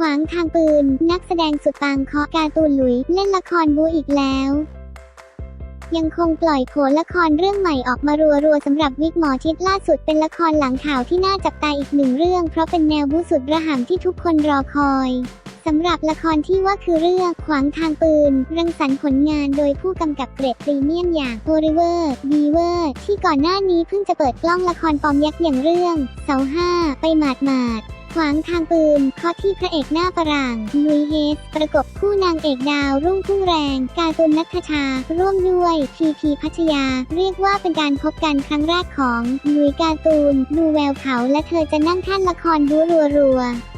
ขวางทางปืน นักแสดงสุดปังเคาะการ์ตูนหลุย เล่นละครบูอีกแล้ว ยังคงปล่อยโผลละครเรื่องใหม่ออกมารัวๆสำหรับวิกหมอชิดล่าสุดเป็นละครหลังข่าวที่น่าจับตาอีกหนึ่งเรื่อง เพราะเป็นแนวบูสุดระห่ำที่ทุกคนรอคอยสำหรับละครที่ว่าคือเรื่องขวางทางปืน รังสรรค์ผลงานโดยผู้กำกับเกรดพรีเมียมอย่างโอริเวอร์บีเวอร์ที่ก่อนหน้านี้เพิ่งจะเปิดกล้องละครปอมยักษ์อย่างเรื่องเสาห้าไปหมาดหมาด ขวางทางปืนเคาะที่พระเอกหน้าปร่างลุยเฮส ประกบคู่นางเอกดาวรุ่งพุ่งแรง การตุนนัทชา ร่วมด้วยพีพีพัชยา เรียกว่าเป็นการพบกันครั้งแรกของลุยการตูน ดูแววเขาและเธอจะนั่งท่านละครดูรัวๆ